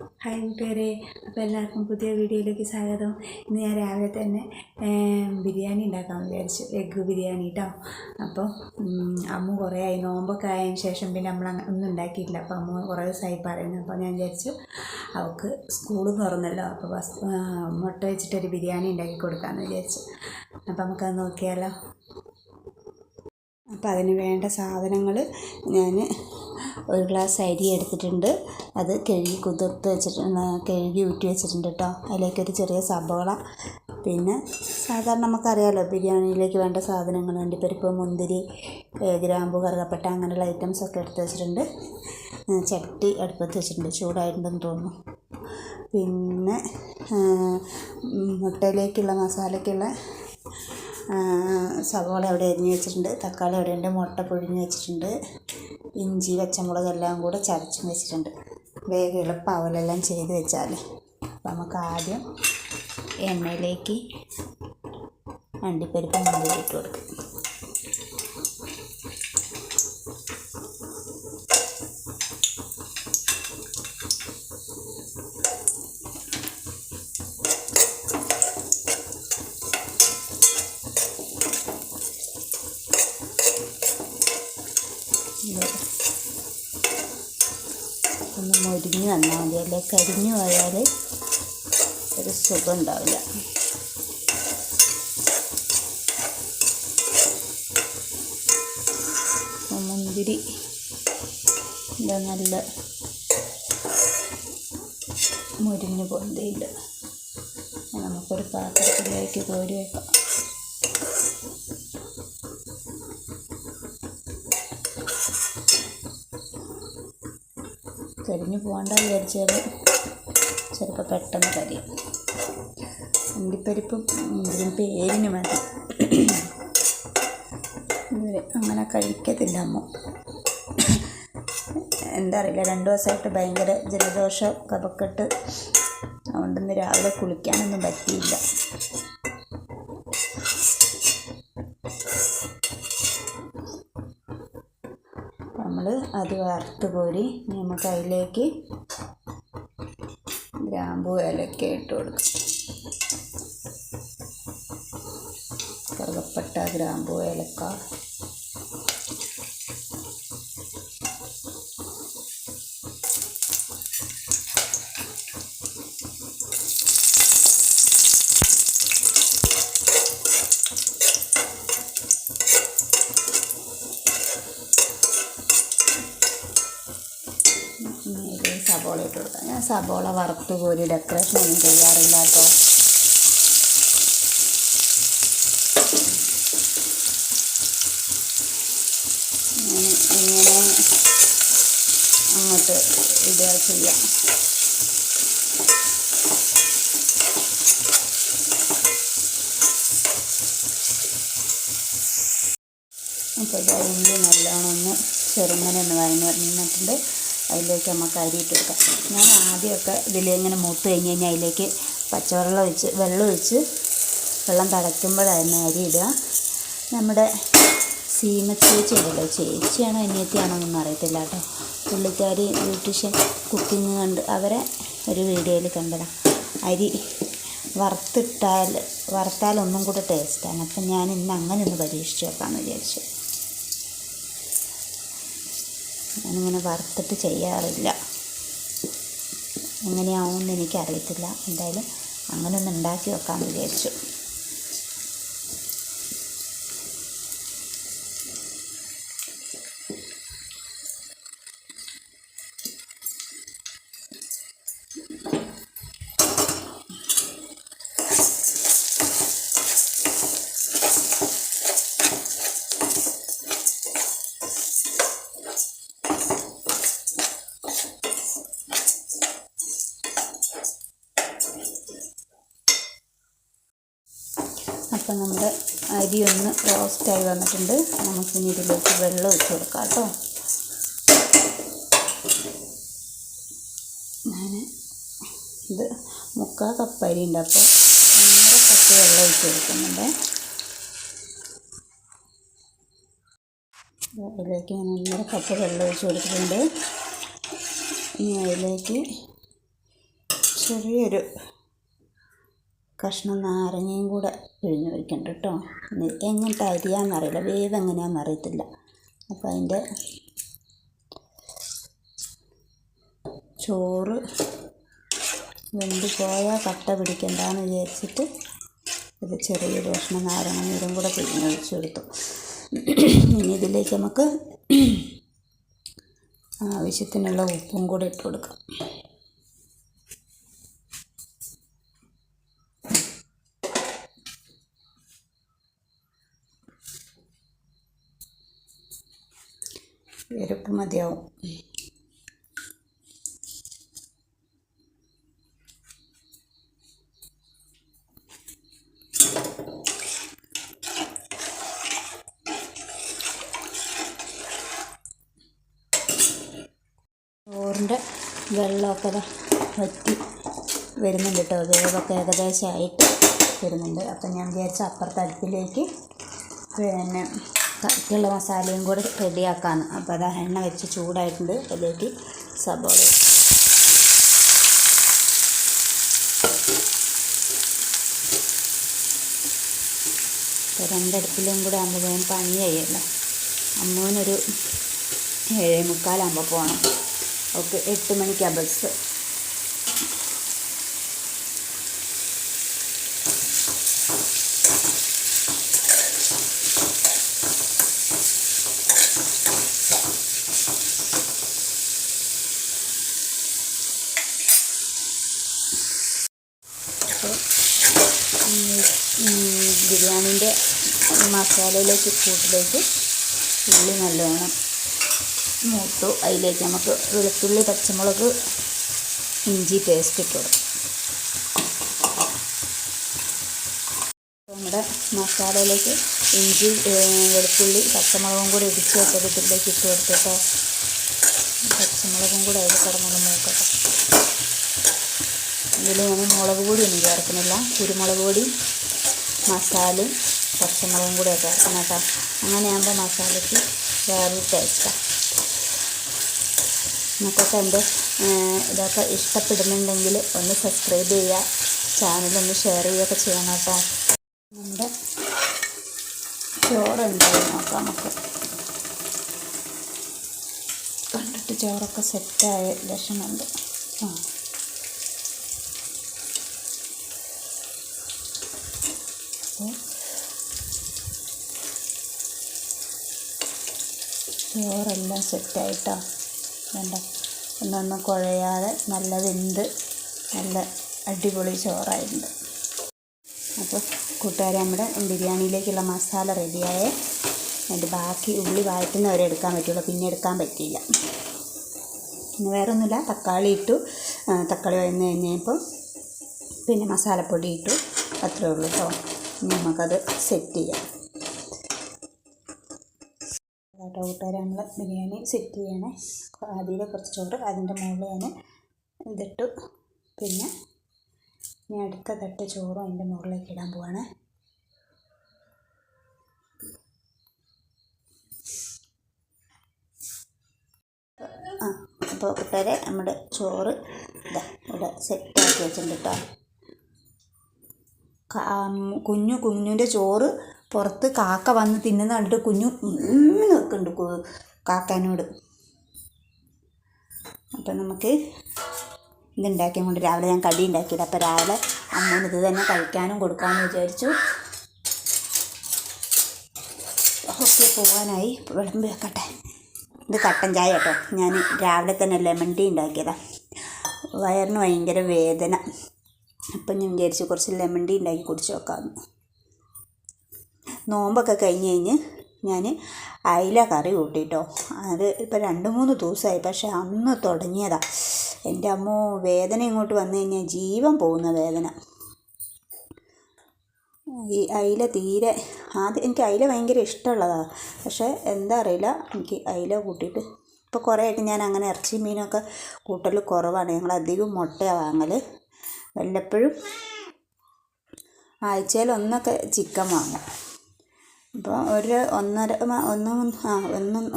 Hi കൂട്ടുകാരെ അപ്പോൾ എല്ലാവർക്കും പുതിയ വീഡിയോയിലേക്ക് സ്വാഗതം. ഇന്ന് ഞാൻ രാവിലെ തന്നെ ബിരിയാണി ഉണ്ടാക്കാൻ വിചാരിച്ചു എഗ്ഗ് ബിരിയാണി കേട്ടോ അപ്പോൾ അമ്മ കുറേ ആയി നോമ്പൊക്കെ ആയതിന് ശേഷം പിന്നെ നമ്മൾ ഒന്നും ഉണ്ടാക്കിയിട്ടില്ല. അപ്പോൾ അമ്മ കുറേ ദിവസമായി പറയുന്നു. അപ്പോൾ ഞാൻ വിചാരിച്ചു അവൾക്ക് സ്കൂൾ തുറന്നല്ലോ. അപ്പോൾ ബസ് മുട്ട വെച്ചിട്ടൊരു ബിരിയാണി ഉണ്ടാക്കി കൊടുക്കാമെന്ന് വിചാരിച്ചു. അപ്പോൾ നമുക്കത് നോക്കിയാലോ? അപ്പോൾ അതിന് വേണ്ട സാധനങ്ങൾ ഞാൻ ഒരു ഗ്ലാസ് അരി എടുത്തിട്ടുണ്ട്. അത് കഴുകി കുതിർത്ത് വെച്ചിട്ടുണ്ട് കഴുകി ഊറ്റി വെച്ചിട്ടുണ്ട് കേട്ടോ അതിലേക്കൊരു ചെറിയ സബോള. പിന്നെ സാധാരണ നമുക്കറിയാമല്ലോ ബിരിയാണിയിലേക്ക് വേണ്ട സാധനങ്ങൾ അണ്ടിപ്പരിപ്പ് മുന്തിരി ഗ്രാമ്പു കറുകപ്പട്ട അങ്ങനെയുള്ള ഐറ്റംസ് ഒക്കെ എടുത്ത് വെച്ചിട്ടുണ്ട്. ചട്ടി അടുപ്പത്ത് വെച്ചിട്ടുണ്ട്. ചൂടായിട്ടുണ്ടെന്ന് തോന്നുന്നു. പിന്നെ മുട്ടയിലേക്കുള്ള മസാലയ്ക്കുള്ള സവോള അവിടെ അരിഞ്ഞ് വെച്ചിട്ടുണ്ട് തക്കാളി അവിടെ ഉണ്ട് മുട്ട പൊഴിഞ്ഞ് വെച്ചിട്ടുണ്ട് ഇഞ്ചി പച്ചമുളക് എല്ലാം കൂടെ ചതച്ചും വെച്ചിട്ടുണ്ട്. വേഗം എളുപ്പമാവലെല്ലാം ചെയ്ത് വെച്ചാൽ നമുക്ക് ആദ്യം എണ്ണയിലേക്ക് അണ്ടിപ്പരിപ്പ് മുന്തിരി ഇട്ട് കൊടുക്കും ഇത് മൊരിഞ്ഞ് വന്നാൽ മതി അല്ലെ കരിഞ്ഞു പോയാൽ ഒരു സുഖം ഉണ്ടാവില്ല. മുന്തിരി ഇതാ നല്ല മുരിഞ്ഞ് പൊന്തിയില്ല നമുക്കൊരു പാത്രത്തിലേക്ക് കോരി വെക്കാം. കരിഞ്ഞു പോകണ്ട വിചാരിച്ചാൽ ചിലപ്പോൾ പെട്ടെന്ന് കരിയും. അണ്ടിപ്പരിപ്പും ഇതിന് പേരിന് മതി അങ്ങനെ കഴിക്കത്തില്ല അമ്മ. എന്താ അറിയില്ല രണ്ട് ദിവസമായിട്ട് ഭയങ്കര ജലദോഷം കപക്കെട്ട് അതുകൊണ്ടൊന്ന് രാവിലെ കുളിക്കാനൊന്നും പറ്റിയില്ല. അത് വറുത്ത് കോരി നമുക്ക് അതിലേക്ക് ഗ്രാമ്പു ഏലക്ക ഇട്ട് കൊടുക്കും. കറുകപ്പട്ട ഗ്രാമ്പു ഏലക്ക ഇനി ഇതിൽ സബോള ഇട്ട് കൊടുക്കാം ഞാൻ സബോള വറുത്ത് കോരി ഡെക്കറേഷൻ ഒന്നും ചെയ്യാറില്ല കേട്ടോ. ഇങ്ങനെ അങ്ങോട്ട് ഇടുക ചെയ്യാം. അപ്പോൾ ഉള്ളി നല്ലോണം ഒന്ന് ചെറുങ്ങനെ ഒന്ന് വഴന്ന് നിന്നിട്ടുണ്ട് അതിലേക്ക് നമുക്ക് അരി ഇട്ട് ഞാൻ ആദ്യമൊക്കെ ഇതിലിങ്ങനെ മൂത്ത് കഴിഞ്ഞ് കഴിഞ്ഞാൽ അതിലേക്ക് പച്ചവെള്ളം ഒഴിച്ച് വെള്ളം ഒഴിച്ച് വെള്ളം തിളയ്ക്കുമ്പോഴായിരുന്നു അരി ഇടുക. നമ്മുടെ സീമ ചേച്ചി ഉണ്ടല്ലോ ചേച്ചിയാണോ അനിയത്തിയാണോ എന്നൊന്നും അറിയത്തില്ല കേട്ടോ. പുള്ളിക്കാരി ബ്യൂട്ടീഷ്യൻ കുക്കിംഗ് കണ്ട് അവരെ ഒരു വീഡിയോയിൽ കണ്ടതാണ് അരി വറുത്തിട്ടാൽ വറുത്താൽ ഒന്നും കൂടെ ടേസ്റ്റാണ് അപ്പം ഞാൻ ഇന്ന് അങ്ങനെ ഒന്ന് പരീക്ഷിച്ച് നോക്കാമെന്ന് വിചാരിച്ചു. ഞാനിങ്ങനെ വറുത്തിട്ട് ചെയ്യാറില്ല. എങ്ങനെയാവുമെന്ന് എനിക്കറിയത്തില്ല. എന്തായാലും അങ്ങനെ ഒന്ന് ഉണ്ടാക്കി വെക്കാമെന്ന് വിചാരിച്ചു. അപ്പം നമ്മുടെ അരി ഒന്ന് റോസ്റ്റായി വന്നിട്ടുണ്ട്. നമുക്കിനി ഇതിലേക്ക് വെള്ളം ഒഴിച്ച് കൊടുക്കാം കേട്ടോ. ഞാൻ ഇത് മുക്കാൽ കപ്പ് അരി ഉണ്ട് അപ്പോൾ ഒന്നര കപ്പ് വെള്ളം ഒഴിച്ച് കൊടുക്കുന്നുണ്ട്. അതിലേക്ക് ഞാൻ ഒന്നര കപ്പ് വെള്ളം ഒഴിച്ച് കൊടുത്തിട്ടുണ്ട്. ഇനി അതിലേക്ക് ചെറിയൊരു കഷ്ണം നാരങ്ങയും കൂടെ പിഴിഞ്ഞ് വയ്ക്കണ്ട കേട്ടോ. എങ്ങനത്തെ അരിയാന്നറിയില്ല വേവ് എങ്ങനെയാണെന്ന് അറിയത്തില്ല. അപ്പോൾ അതിന്റെ ചോറ് വെന്ത് പോയാൽ കട്ട പിടിക്കണ്ടെന്ന് വിചാരിച്ചിട്ട് ഇത് ചെറിയൊരു കഷ്ണം നാരങ്ങ നീരും കൂടെ പിഴിഞ്ഞ് ഒഴിച്ചു കൊടുത്തു ഇനി ഇതിലേക്ക് നമുക്ക് ആവശ്യത്തിനുള്ള ഉപ്പും കൂടെ ഇട്ട് കൊടുക്കാം. എരുപ്പ് മതിയാവും. ചോറിന്റെ വെള്ളമൊക്കെ വറ്റി വരുന്നുണ്ട് കേട്ടോ. വേവൊക്കെ ഏകദേശമായിട്ട് വരുന്നുണ്ട്. അപ്പം ഞാൻ വിചാരിച്ച അപ്പുറത്തെ അടുപ്പിലേക്ക് പിന്നെ കറിക്കുള്ള മസാലയും കൂടെ റെഡിയാക്കാമെന്ന് അപ്പോൾ അതാ എണ്ണ വെച്ച് ചൂടായിട്ടുണ്ട്. അതിലേക്ക് സബോള ഇപ്പോൾ രണ്ടടുപ്പിലും കൂടെ ആകുമ്പോൾ വേഗം പണി അമ്മൂനൊരു ഏഴേ മുക്കാലാകുമ്പോൾ പോകണം. ഓക്കെ എട്ട് മണിക്കാണ് ബസ് അപ്പോൾ ബിരിയാണീന്റെ മസാലയിലേക്ക് കൂട്ടിലേക്ക് ഉള്ളി നല്ലവണ്ണം മൂത്തു. അതിലേക്ക് നമുക്ക് വെളുത്തുള്ളി പച്ചമുളക് ഇഞ്ചി പേസ്റ്റ് ഇട്ട് നമ്മുടെ മസാലയിലേക്ക് ഇഞ്ചി വെളുത്തുള്ളി പച്ചമുളകും കൂടി ഇടിച്ച് വെച്ചത് ഇതിലേക്ക് ഇട്ട് കൊടുത്തിട്ടോ പച്ചമുളകും കൂടെ അതിൽ കടന്നു മൂക്കട്ടെ. ഇതിൽ ഞാൻ മുളക് പൊടിയൊന്നും ചേർക്കുന്നില്ല. കുരുമുളക് പൊടി മസാലയും പച്ചമുളകും കൂടെ ചേർക്കണം കേട്ടോ. അങ്ങനെയാകുമ്പോൾ മസാലയ്ക്ക് വേറൊരു ടേസ്റ്റാണ് നിങ്ങൾക്കൊക്കെ എന്റെ ഇതൊക്കെ ഇഷ്ടപ്പെടുന്നുണ്ടെങ്കിൽ ഒന്ന് സബ്സ്ക്രൈബ് ചെയ്യുക ചാനലൊന്ന് ഷെയർ ചെയ്യുകയൊക്കെ ചെയ്യണം കേട്ടോ. നമ്മുടെ ചോറ് എന്തായാലും നോക്കാം നമുക്ക്. കണ്ടിട്ട് ചോറൊക്കെ സെറ്റായ ലക്ഷണമുണ്ട് ആ. ചോറെല്ലാം സെറ്റായിട്ടോ? വേണ്ട. ഒന്നൊന്നും കുഴയാതെ നല്ല വെന്ത് നല്ല അടിപൊളി ചോറായിട്ടുണ്ട്. അപ്പോൾ കൂട്ടുകാരെ നമ്മുടെ ബിരിയാണിയിലേക്കുള്ള മസാല റെഡിയായേ. അതിന്റെ ബാക്കി ഉള്ളി വഴറ്റുന്നവരെ എടുക്കാൻ പറ്റുള്ളൂ. പിന്നെ എടുക്കാൻ പറ്റിയില്ല. പിന്നെ വേറെ ഒന്നുമില്ല തക്കാളി ഇട്ടു. തക്കാളി വഴന്ന് കഴിഞ്ഞപ്പോൾ പിന്നെ മസാലപ്പൊടി ഇട്ടു. അത്രേ ഉള്ളൂ കേട്ടോ നമുക്കത് സെറ്റ് ചെയ്യാം. കേട്ടോ കൂട്ടുകാരെ. നമ്മൾ ബിരിയാണി സെറ്റ് ചെയ്യണേ. അതിൽ കുറച്ച് ചോറ് അതിന്റെ മുകളിൽ ഞാൻ ഇതിട്ടു പിന്നെ ഞാൻ അടുത്ത തട്ട് ചോറും അതിന്റെ മുകളിലേക്ക് ഇടാൻ പോവാണ്. ആ അപ്പോൾ കൂട്ടുകാരെ നമ്മുടെ ചോറ് ഇതാ ഇവിടെ സെറ്റ് സെറ്റാക്കി വെച്ചിട്ടുണ്ട് കേട്ടോ കുഞ്ഞു കുഞ്ഞുന്റെ ചോറ് പുറത്ത് കാക്ക വന്ന് തിന്നുന്ന കണ്ടിട്ട് കുഞ്ഞു നിൽക്കുന്നുണ്ട് കാക്കാനോട്. അപ്പം നമുക്ക് ഇതുണ്ടാക്കിയ കൊണ്ട് രാവിലെ ഞാൻ കടി ഉണ്ടാക്കിയത് അപ്പോൾ രാവിലെ അമ്മൂന് ഇത് തന്നെ കഴിക്കാനും കൊടുക്കാമെന്ന് വിചാരിച്ചു. ഓക്കെ പോകാനായി വിളമ്പ് വെക്കട്ടെ. ഇത് കട്ടൻ ചായ കേട്ടോ. ഞാൻ രാവിലെ തന്നെ ലെമൺ ടീ ഉണ്ടാക്കിയതാണ് വയറിന് ഭയങ്കര വേദന. അപ്പം ഞാൻ വിചാരിച്ചു കുറച്ച് ലെമൺ ടീ ഉണ്ടാക്കി കുടിച്ച് നോക്കാമെന്ന് നോമ്പൊക്കെ കഴിഞ്ഞ് കഴിഞ്ഞ് ഞാൻ അയില കറി കൂട്ടിട്ടോ. അത് ഇപ്പോൾ രണ്ട് മൂന്ന് ദിവസമായി പക്ഷേ അന്ന് തുടങ്ങിയതാണ് എന്റെ അമ്മോ വേദന ഇങ്ങോട്ട് വന്നു കഴിഞ്ഞാൽ ജീവൻ പോകുന്ന വേദന. ഈ അയില തീരെ ആദ്യം എനിക്ക് അയില ഭയങ്കര ഇഷ്ടമുള്ളതാണ് പക്ഷേ എന്താ അറിയില്ല എനിക്ക് അയില കൂട്ടിയിട്ട് ഇപ്പോൾ കുറേ ആയിട്ട് ഞാൻ അങ്ങനെ ഇറച്ചി മീനൊക്കെ കൂട്ടൽ കുറവാണ്. ഞങ്ങൾ അധികം മുട്ടയാണ് വാങ്ങൽ. വല്ലപ്പോഴും ആഴ്ചയിൽ ഒന്നൊക്കെ ചിക്കൻ വാങ്ങും. അപ്പോൾ ഒരു ഒന്നര ഒന്ന് ആ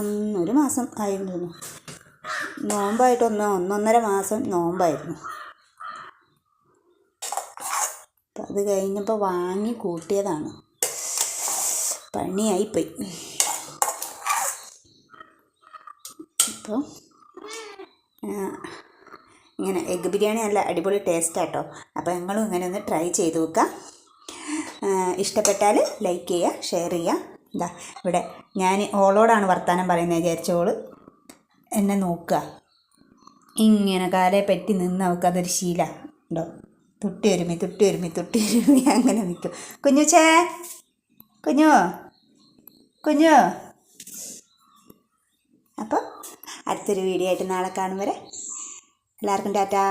ഒന്ന് ഒരു മാസം ആയിരുന്നു നോമ്പായിട്ട് ഒന്ന് ഒന്നൊന്നര മാസം നോമ്പായിരുന്നു. അപ്പം അത് കഴിഞ്ഞപ്പോൾ വാങ്ങി കൂട്ടിയതാണ്. പണിയായിപ്പോയി. അപ്പോൾ ഇങ്ങനെ എഗ്ഗ് ബിരിയാണി നല്ല അടിപൊളി ടേസ്റ്റാട്ടോ അപ്പോൾ ഞങ്ങളും ഇങ്ങനെ ഒന്ന് ട്രൈ ചെയ്ത് നോക്കുക ഇഷ്ടപ്പെട്ടാൽ ലൈക്ക് ചെയ്യുക ഷെയർ ചെയ്യുക. എന്താ ഇവിടെ ഞാൻ ഓളോടാണ് വർത്തമാനം പറയുന്നത് വിചാരിച്ചോൾ എന്നെ നോക്കുക. ഇങ്ങനെ കാലെ പറ്റി നിന്ന് അവൾക്ക് അതൊരു ശീല. ഉണ്ടോ? തുട്ടി ഒരുമി തുട്ടി ഒരുമി തുട്ടി ഒരുമി അങ്ങനെ നിൽക്കും. കുഞ്ഞു ചേ കുഞ്ഞു കുഞ്ഞു. അപ്പോൾ അടുത്തൊരു വീഡിയോ ആയിട്ട് നാളെ കാണും വരെ. എല്ലാവർക്കും ടാറ്റാ.